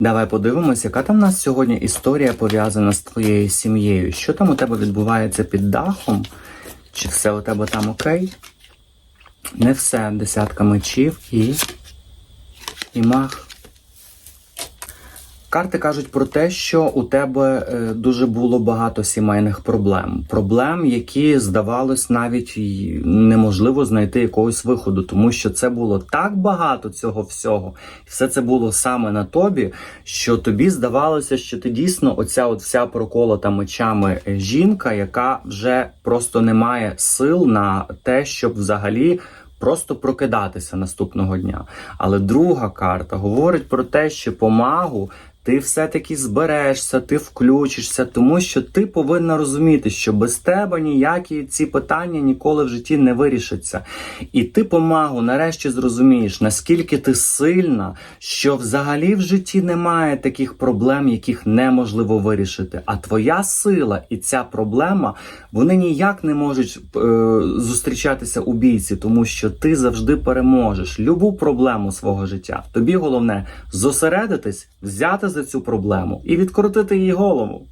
Давай подивимось, яка там у нас сьогодні історія пов'язана з твоєю сім'єю. Що там у тебе відбувається під дахом? Чи все у тебе там окей? Не все. Десятка мечів і. і мах. Карти кажуть про те, що у тебе е, дуже було багато сімейних проблем. Проблем, які здавалось навіть неможливо знайти якогось виходу, тому що це було так багато цього всього, і все це було саме на тобі, що тобі здавалося, що ти дійсно оця от вся проколота мечами е, жінка, яка вже просто не має сил на те, щоб взагалі. Просто прокидатися наступного дня. Але друга карта говорить про те, що помагу ти все-таки зберешся, ти включишся, тому що ти повинна розуміти, що без тебе ніякі ці питання ніколи в житті не вирішаться. І ти помагу нарешті зрозумієш, наскільки ти сильна, що взагалі в житті немає таких проблем, яких неможливо вирішити. А твоя сила і ця проблема вони ніяк не можуть е, зустрічатися у бійці, тому що ти завжди переможеш любу проблему свого життя. Тобі головне зосередитись, взяти за цю проблему і відкрутити її голову.